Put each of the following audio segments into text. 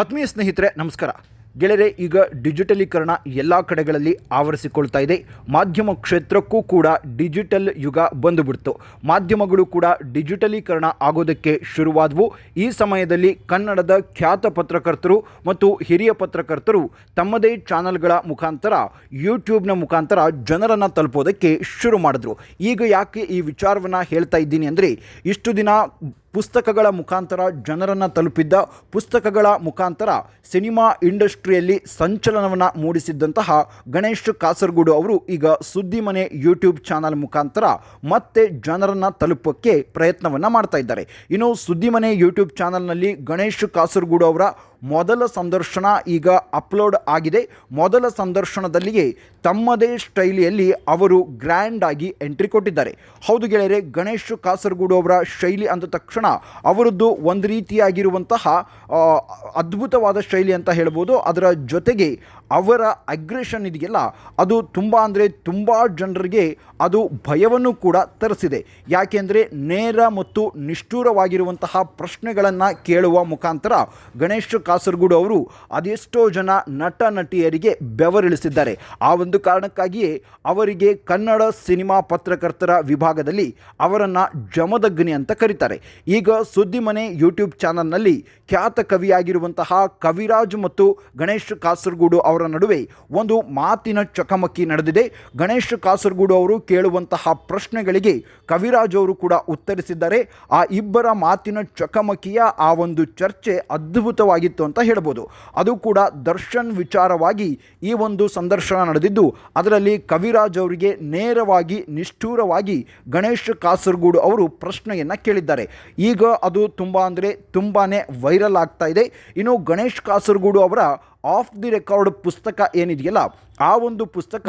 ಆತ್ಮೀಯ ಸ್ನೇಹಿತರೆ, ನಮಸ್ಕಾರ. ಗೆಳೆಯರೆ, ಈಗ ಡಿಜಿಟಲೀಕರಣ ಎಲ್ಲ ಕಡೆಗಳಲ್ಲಿ ಆವರಿಸಿಕೊಳ್ತಾ ಇದೆ. ಮಾಧ್ಯಮ ಕ್ಷೇತ್ರಕ್ಕೂ ಕೂಡ ಡಿಜಿಟಲ್ ಯುಗ ಬಂದುಬಿಡ್ತು. ಮಾಧ್ಯಮಗಳು ಕೂಡ ಡಿಜಿಟಲೀಕರಣ ಆಗೋದಕ್ಕೆ ಶುರುವಾದವು. ಈ ಸಮಯದಲ್ಲಿ ಕನ್ನಡದ ಖ್ಯಾತ ಪತ್ರಕರ್ತರು ಮತ್ತು ಹಿರಿಯ ಪತ್ರಕರ್ತರು ತಮ್ಮದೇ ಚಾನಲ್ಗಳ ಮುಖಾಂತರ, ಯೂಟ್ಯೂಬ್ನ ಮುಖಾಂತರ ಜನರನ್ನು ತಲುಪೋದಕ್ಕೆ ಶುರು ಮಾಡಿದ್ರು. ಈಗ ಯಾಕೆ ಈ ವಿಚಾರವನ್ನು ಹೇಳ್ತಾ ಇದ್ದೀನಿ ಅಂದರೆ, ಇಷ್ಟು ದಿನ ಪುಸ್ತಕಗಳ ಮುಖಾಂತರ ಜನರನ್ನು ತಲುಪಿದ್ದ ಪುಸ್ತಕಗಳ ಮುಖಾಂತರ ಸಿನಿಮಾ ಇಂಡಸ್ಟ್ರಿಯಲ್ಲಿ ಸಂಚಲನವನ್ನು ಮೂಡಿಸಿದ್ದಂತಹ ಗಣೇಶ್ ಕಾಸರಗೂಡು ಅವರು ಈಗ ಸುದ್ದಿ ಮನೆ ಯೂಟ್ಯೂಬ್ ಚಾನಲ್ ಮುಖಾಂತರ ಮತ್ತೆ ಜನರನ್ನು ತಲುಪೋಕ್ಕೆ ಪ್ರಯತ್ನವನ್ನು ಮಾಡ್ತಾ ಇದ್ದಾರೆ. ಇನ್ನು ಸುದ್ದಿ ಮನೆ ಯೂಟ್ಯೂಬ್ ಚಾನಲ್ನಲ್ಲಿ ಗಣೇಶ್ ಕಾಸರಗೂಡು ಅವರ ಮೊದಲ ಸಂದರ್ಶನ ಈಗ ಅಪ್ಲೋಡ್ ಆಗಿದೆ. ಮೊದಲ ಸಂದರ್ಶನದಲ್ಲಿಯೇ ತಮ್ಮದೇ ಶೈಲಿಯಲ್ಲಿ ಅವರು ಗ್ರ್ಯಾಂಡ್ ಆಗಿ ಎಂಟ್ರಿ ಕೊಟ್ಟಿದ್ದಾರೆ. ಹೌದು ಗೆಳೆಯರೆ, ಗಣೇಶ್ ಕಾಸರಗೂಡು ಅವರ ಶೈಲಿ ಅಂದ ತಕ್ಷಣ ಅವರದ್ದು ಒಂದು ರೀತಿಯಾಗಿರುವಂತಹ ಅದ್ಭುತವಾದ ಶೈಲಿ ಅಂತ ಹೇಳ್ಬೋದು. ಅದರ ಜೊತೆಗೆ ಅವರ ಅಗ್ರೆಷನ್ ಇದೆಯಲ್ಲ, ಅದು ತುಂಬ ಅಂದರೆ ತುಂಬ ಜನರಿಗೆ ಅದು ಭಯವನ್ನು ಕೂಡ ತರಿಸಿದೆ. ಯಾಕೆಂದರೆ ನೇರ ಮತ್ತು ನಿಷ್ಠೂರವಾಗಿರುವಂತಹ ಪ್ರಶ್ನೆಗಳನ್ನು ಕೇಳುವ ಮುಖಾಂತರ ಗಣೇಶ್ ಕಾಸರಗೂಡು ಅವರು ಅದೆಷ್ಟೋ ಜನ ನಟ ನಟಿಯರಿಗೆ ಬೆವರಿಳಿಸಿದ್ದಾರೆ. ಆ ಒಂದು ಕಾರಣಕ್ಕಾಗಿಯೇ ಅವರಿಗೆ ಕನ್ನಡ ಸಿನಿಮಾ ಪತ್ರಕರ್ತರ ವಿಭಾಗದಲ್ಲಿ ಅವರನ್ನು ಜಮದಗ್ನಿ ಅಂತ ಕರೀತಾರೆ. ಈಗ ಸುದ್ದಿ ಮನೆ ಯೂಟ್ಯೂಬ್ ಚಾನಲ್ನಲ್ಲಿ ಖ್ಯಾತ ಕವಿಯಾಗಿರುವಂತಹ ಕವಿರಾಜ್ ಮತ್ತು ಗಣೇಶ್ ಕಾಸರಗೂಡು ಅವರ ನಡುವೆ ಒಂದು ಮಾತಿನ ಚಕಮಕಿ ನಡೆದಿದೆ. ಗಣೇಶ್ ಕಾಸರಗೂಡು ಅವರು ಕೇಳುವಂತಹ ಪ್ರಶ್ನೆಗಳಿಗೆ ಕವಿರಾಜ್ ಅವರು ಕೂಡ ಉತ್ತರಿಸಿದ್ದಾರೆ. ಆ ಇಬ್ಬರ ಮಾತಿನ ಚಕಮಕಿಯ ಆ ಒಂದು ಚರ್ಚೆ ಅದ್ಭುತವಾಗಿತ್ತು. ಅಂತ ಹೇಳ್ಬೋದು. ಅದು ಕೂಡ ದರ್ಶನ್ ವಿಚಾರವಾಗಿ ಈ ಒಂದು ಸಂದರ್ಶನ ನಡೆದಿದ್ದು, ಅದರಲ್ಲಿ ಕವಿರಾಜ್ ಅವರಿಗೆ ನೇರವಾಗಿ ನಿಷ್ಠೂರವಾಗಿ ಗಣೇಶ್ ಕಾಸರಗೂಡು ಅವರು ಪ್ರಶ್ನೆಯನ್ನು ಕೇಳಿದ್ದಾರೆ. ಈಗ ಅದು ತುಂಬ ಅಂದರೆ ತುಂಬಾ ವೈರಲ್ ಆಗ್ತಾ ಇದೆ. ಇನ್ನು ಗಣೇಶ್ ಕಾಸರಗೂಡು ಅವರ ಆಫ್ ದಿ ರೆಕಾರ್ಡ್ ಪುಸ್ತಕ ಏನಿದೆಯಲ್ಲ, ಆ ಒಂದು ಪುಸ್ತಕ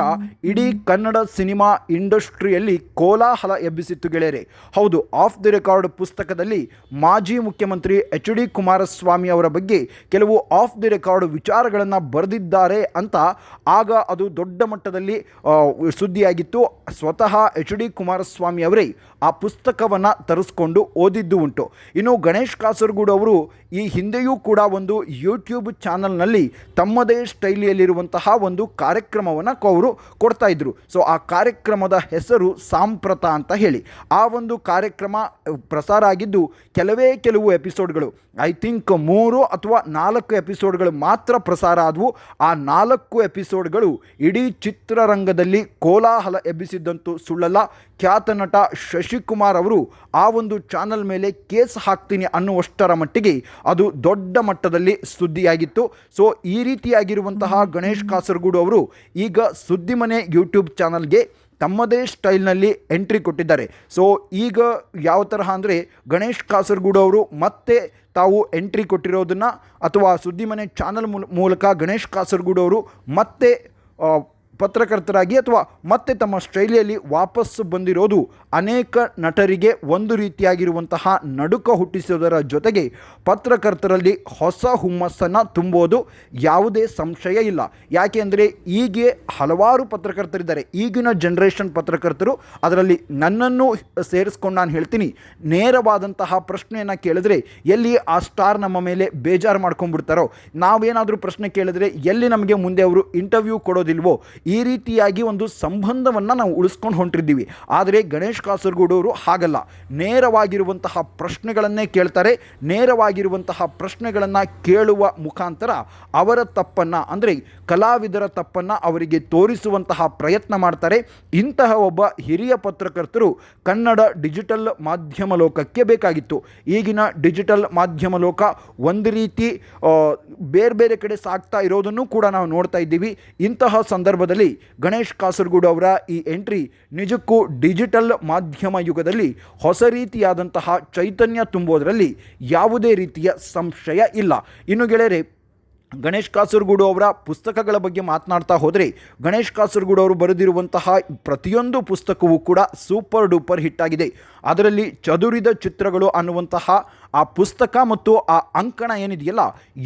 ಇಡೀ ಕನ್ನಡ ಸಿನಿಮಾ ಇಂಡಸ್ಟ್ರಿಯಲ್ಲಿ ಕೋಲಾಹಲ ಎಬ್ಬಿಸಿತ್ತು ಗೆಳೆಯರೆ. ಹೌದು, ಆಫ್ ದಿ ರೆಕಾರ್ಡ್ ಪುಸ್ತಕದಲ್ಲಿ ಮಾಜಿ ಮುಖ್ಯಮಂತ್ರಿ ಎಚ್ ಡಿ ಕುಮಾರಸ್ವಾಮಿ ಅವರ ಬಗ್ಗೆ ಕೆಲವು ಆಫ್ ದಿ ರೆಕಾರ್ಡ್ ವಿಚಾರಗಳನ್ನು ಬರೆದಿದ್ದಾರೆ ಅಂತ ಆಗ ಅದು ದೊಡ್ಡ ಮಟ್ಟದಲ್ಲಿ ಸುದ್ದಿಯಾಗಿತ್ತು. ಸ್ವತಃ ಎಚ್ ಡಿ ಕುಮಾರಸ್ವಾಮಿ ಅವರೇ ಆ ಪುಸ್ತಕವನ್ನು ತರಿಸ್ಕೊಂಡು ಓದಿದ್ದು ಉಂಟು. ಇನ್ನು ಗಣೇಶ್ ಕಾಸರಗೂಡು ಅವರು ಈ ಹಿಂದೆಯೂ ಕೂಡ ಒಂದು ಯೂಟ್ಯೂಬ್ ಚಾನಲ್ನಲ್ಲಿ ತಮ್ಮದೇ ಸ್ಟೈಲಿಯಲ್ಲಿರುವಂತಹ ಒಂದು ಕಾರ್ಯಕ್ರಮವನ್ನು ಅವರು ಕೊಡ್ತಾ ಇದ್ರು. ಸೊ ಆ ಕಾರ್ಯಕ್ರಮದ ಹೆಸರು ಸಾಂಪ್ರತ ಅಂತ ಹೇಳಿ. ಆ ಒಂದು ಕಾರ್ಯಕ್ರಮ ಪ್ರಸಾರ ಆಗಿದ್ದು ಕೆಲವೇ ಕೆಲವು ಎಪಿಸೋಡ್ಗಳು ಐ ಥಿಂಕ್ ಮೂರು ಅಥವಾ ನಾಲ್ಕು ಎಪಿಸೋಡ್ಗಳು ಮಾತ್ರ ಪ್ರಸಾರ ಆದವು. ಆ ನಾಲ್ಕು ಎಪಿಸೋಡ್ಗಳು ಇಡೀ ಚಿತ್ರರಂಗದಲ್ಲಿ ಕೋಲಾಹಲ ಎಬ್ಬಿಸಿದ್ದಂತೂ ಸುಳ್ಳಲ್ಲ. ಖ್ಯಾತ ನಟ ಶಶಿಕುಮಾರ್ ಅವರು ಆ ಒಂದು ಚಾನಲ್ ಮೇಲೆ ಕೇಸ್ ಹಾಕ್ತೀನಿ ಅನ್ನುವಷ್ಟರ ಮಟ್ಟಿಗೆ ಅದು ದೊಡ್ಡ ಮಟ್ಟದಲ್ಲಿ ಸುದ್ದಿಯಾಗಿತ್ತು. ಸೊ, ಈ ರೀತಿಯಾಗಿರುವಂತಹ ಗಣೇಶ್ ಕಾಸರಗೂಡು ಅವರು ಈಗ ಸುದ್ದಿಮನೆ ಯೂಟ್ಯೂಬ್ ಚಾನಲ್ಗೆ ತಮ್ಮದೇ ಸ್ಟೈಲ್ನಲ್ಲಿ ಎಂಟ್ರಿ ಕೊಟ್ಟಿದ್ದಾರೆ. ಸೊ, ಈಗ ಯಾವ ತರಹ ಅಂದರೆ ಗಣೇಶ್ ಕಾಸರಗೂಡು ಅವರು ಮತ್ತೆ ತಾವು ಎಂಟ್ರಿ ಕೊಟ್ಟಿರೋದನ್ನು ಅಥವಾ ಸುದ್ದಿಮನೆ ಚಾನಲ್ ಮೂಲ- ಮೂಲಕ ಗಣೇಶ್ ಕಾಸರಗೂಡು ಅವರು ಮತ್ತೆ ಪತ್ರಕರ್ತರಾಗಿ ಅಥವಾ ಮತ್ತೆ ತಮ್ಮ ಶೈಲಿಯಲ್ಲಿ ವಾಪಸ್ಸು ಬಂದಿರೋದು ಅನೇಕ ನಟರಿಗೆ ಒಂದು ರೀತಿಯಾಗಿರುವಂತಹ ನಡುಕ ಹುಟ್ಟಿಸೋದರ ಜೊತೆಗೆ ಪತ್ರಕರ್ತರಲ್ಲಿ ಹೊಸ ಹುಮ್ಮಸ್ಸನ್ನು ತುಂಬೋದು ಯಾವುದೇ ಸಂಶಯ ಇಲ್ಲ. ಯಾಕೆಂದರೆ ಹೀಗೆ ಹಲವಾರು ಪತ್ರಕರ್ತರಿದ್ದಾರೆ. ಈಗಿನ ಜನ್ರೇಷನ್ ಪತ್ರಕರ್ತರು ಅದರಲ್ಲಿ ನನ್ನನ್ನು ಸೇರಿಸ್ಕೊಂಡು ನಾನು ಹೇಳ್ತೀನಿ. ನೇರವಾದಂತಹ ಪ್ರಶ್ನೆಯನ್ನು ಕೇಳಿದ್ರೆ ಎಲ್ಲಿ ಆ ಸ್ಟಾರ್ ನಮ್ಮ ಮೇಲೆ ಬೇಜಾರು ಮಾಡ್ಕೊಂಡ್ಬಿಡ್ತಾರೋ? ನಾವೇನಾದರೂ ಪ್ರಶ್ನೆ ಕೇಳಿದ್ರೆ ಎಲ್ಲಿ ನಮಗೆ ಮುಂದೆ ಅವರು ಇಂಟರ್ವ್ಯೂ ಕೊಡೋದಿಲ್ವೋ? ಈ ರೀತಿಯಾಗಿ ಒಂದು ಸಂಬಂಧವನ್ನು ನಾವು ಉಳಿಸ್ಕೊಂಡು ಹೊಂಟಿದ್ದೀವಿ. ಆದರೆ ಗಣೇಶ್ ಕಾಸರಗೋಡವರು ಹಾಗಲ್ಲ. ನೇರವಾಗಿರುವಂತಹ ಪ್ರಶ್ನೆಗಳನ್ನೇ ಕೇಳ್ತಾರೆ. ನೇರವಾಗಿರುವಂತಹ ಪ್ರಶ್ನೆಗಳನ್ನು ಕೇಳುವ ಮುಖಾಂತರ ಅವರ ತಪ್ಪನ್ನು, ಅಂದರೆ ಕಲಾವಿದರ ತಪ್ಪನ್ನು ಅವರಿಗೆ ತೋರಿಸುವಂತಹ ಪ್ರಯತ್ನ ಮಾಡ್ತಾರೆ. ಇಂತಹ ಒಬ್ಬ ಹಿರಿಯ ಪತ್ರಕರ್ತರು ಕನ್ನಡ ಡಿಜಿಟಲ್ ಮಾಧ್ಯಮ ಲೋಕಕ್ಕೆ ಬೇಕಾಗಿತ್ತು. ಈಗಿನ ಡಿಜಿಟಲ್ ಮಾಧ್ಯಮ ಲೋಕ ಒಂದು ರೀತಿ ಬೇರೆ ಬೇರೆ ಕಡೆ ಸಾಗ್ತಾ ಇರೋದನ್ನು ಕೂಡ ನಾವು ನೋಡ್ತಾ ಇದ್ದೀವಿ. ಇಂತಹ ಸಂದರ್ಭದಲ್ಲಿ ಗಣೇಶ್ ಕಾಸರಗೂಡು ಅವರ ಈ ಎಂಟ್ರಿ ನಿಜಕ್ಕೂ ಡಿಜಿಟಲ್ ಮಾಧ್ಯಮ ಯುಗದಲ್ಲಿ ಹೊಸ ರೀತಿಯಾದಂತಹ ಚೈತನ್ಯ ತುಂಬೋದರಲ್ಲಿ ಯಾವುದೇ ರೀತಿಯ ಸಂಶಯ ಇಲ್ಲ. ಇನ್ನು ಗೆಳೆಯರೆ ಗಣೇಶ್ ಕಾಸರಗೂಡು ಅವರ ಪುಸ್ತಕಗಳ ಬಗ್ಗೆ ಮಾತನಾಡ್ತಾ ಹೋದರೆ ಗಣೇಶ್ ಕಾಸರಗೂಡು ಅವರು ಬರೆದಿರುವಂತಹ ಪ್ರತಿಯೊಂದು ಪುಸ್ತಕವೂ ಕೂಡ ಸೂಪರ್ ಡೂಪರ್ ಹಿಟ್ ಆಗಿದೆ. ಅದರಲ್ಲಿ ಚದುರಿದ ಚಿತ್ರಗಳು ಅನ್ನುವಂತಹ ಆ ಪುಸ್ತಕ ಮತ್ತು ಆ ಅಂಕಣ ಏನಿದೆಯಲ್ಲ,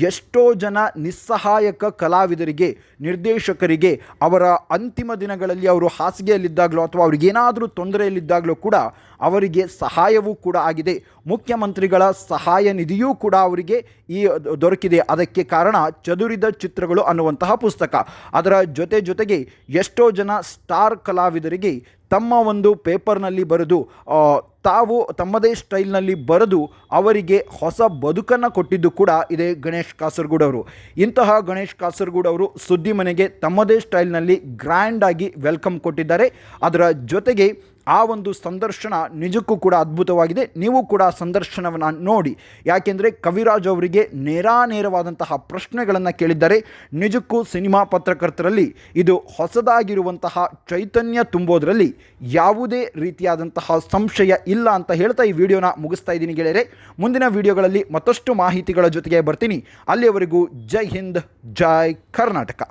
ಎಷ್ಟೋ ಜನ ನಿಸ್ಸಹಾಯಕ ಕಲಾವಿದರಿಗೆ, ನಿರ್ದೇಶಕರಿಗೆ ಅವರ ಅಂತಿಮ ದಿನಗಳಲ್ಲಿ ಅವರು ಹಾಸಿಗೆಯಲ್ಲಿದ್ದಾಗಲೋ ಅಥವಾ ಅವ್ರಿಗೇನಾದರೂ ತೊಂದರೆಯಲ್ಲಿದ್ದಾಗಲೂ ಕೂಡ ಅವರಿಗೆ ಸಹಾಯವೂ ಕೂಡ ಆಗಿದೆ. ಮುಖ್ಯಮಂತ್ರಿಗಳ ಸಹಾಯ ನಿಧಿಯೂ ಕೂಡ ಅವರಿಗೆ ಈ ದೊರಕಿದೆ. ಅದಕ್ಕೆ ಕಾರಣ ಚದುರಿದ ಚಿತ್ರಗಳು ಅನ್ನುವಂತಹ ಪುಸ್ತಕ. ಅದರ ಜೊತೆ ಜೊತೆಗೆ ಎಷ್ಟೋ ಜನ ಸ್ಟಾರ್ ಕಲಾವಿದರಿಗೆ ತಮ್ಮ ಒಂದು ಪೇಪರ್ನಲ್ಲಿ ಬರೆದು ತಾವು ತಮ್ಮದೇ ಸ್ಟೈಲ್ನಲ್ಲಿ ಬರೆದು ಅವರಿಗೆ ಹೊಸ ಬದುಕನ್ನು ಕೊಟ್ಟಿದ್ದು ಕೂಡ ಇದೆ ಗಣೇಶ್ ಕಾಸರಗೂಡ್ ಅವರು. ಇಂತಹ ಗಣೇಶ್ ಕಾಸರಗೂಡ್ ಅವರು ಸುದ್ದಿ ಮನೆಗೆ ತಮ್ಮದೇ ಸ್ಟೈಲ್ನಲ್ಲಿ ಗ್ರ್ಯಾಂಡಾಗಿ ವೆಲ್ಕಮ್ ಕೊಟ್ಟಿದ್ದಾರೆ. ಅದರ ಜೊತೆಗೆ ಆ ಒಂದು ಸಂದರ್ಶನ ನಿಜಕ್ಕೂ ಕೂಡ ಅದ್ಭುತವಾಗಿದೆ. ನೀವು ಕೂಡ ಸಂದರ್ಶನವನ್ನು ನೋಡಿ. ಯಾಕೆಂದರೆ ಕವಿರಾಜ್ ಅವರಿಗೆ ನೇರಾನೇರವಾದಂತಹ ಪ್ರಶ್ನೆಗಳನ್ನು ಕೇಳಿದ್ದಾರೆ. ನಿಜಕ್ಕೂ ಸಿನಿಮಾ ಪತ್ರಕರ್ತರಲ್ಲಿ ಇದು ಹೊಸದಾಗಿರುವಂತಹ ಚೈತನ್ಯ ತುಂಬೋದರಲ್ಲಿ ಯಾವುದೇ ರೀತಿಯಾದಂತಹ ಸಂಶಯ ಇಲ್ಲ ಅಂತ ಹೇಳ್ತಾ ಈ ವಿಡಿಯೋನ ಮುಗಿಸ್ತಾ ಇದ್ದೀನಿ ಗೆಳೆಯರೆ. ಮುಂದಿನ ವಿಡಿಯೋಗಳಲ್ಲಿ ಮತ್ತಷ್ಟು ಮಾಹಿತಿಗಳ ಜೊತೆಗೆ ಬರ್ತೀನಿ. ಅಲ್ಲಿಯವರೆಗೂ ಜೈ ಹಿಂದ್, ಜೈ ಕರ್ನಾಟಕ.